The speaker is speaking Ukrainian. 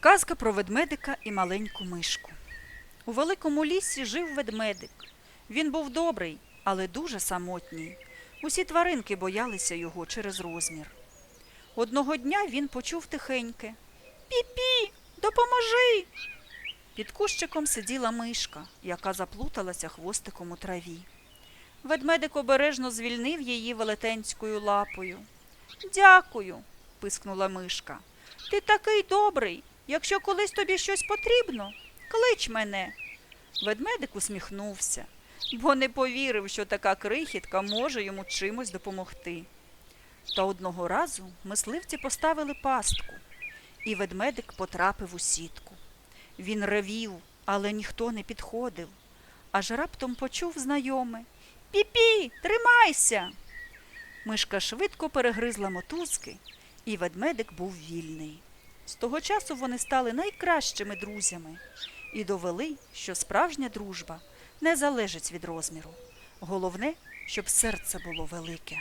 Казка про ведмедика і маленьку мишку. У великому лісі жив ведмедик. Він був добрий, але дуже самотній. Усі тваринки боялися його через розмір. Одного дня він почув тихеньке Пі-пі, допоможи. Під кущиком сиділа мишка, яка заплуталася хвостиком у траві. Ведмедик обережно звільнив її велетенською лапою. Дякую, пискнула мишка. Ти такий добрий. Якщо колись тобі щось потрібно, клич мене. Ведмедик усміхнувся, бо не повірив, що така крихітка може йому чимось допомогти. Та одного разу мисливці поставили пастку, і ведмедик потрапив у сітку. Він ревів, але ніхто не підходив, аж раптом почув знайоме Пі-пі, тримайся. Мишка швидко перегризла мотузки, і ведмедик був вільний. З того часу вони стали найкращими друзями і довели, що справжня дружба не залежить від розміру. Головне, щоб серце було велике.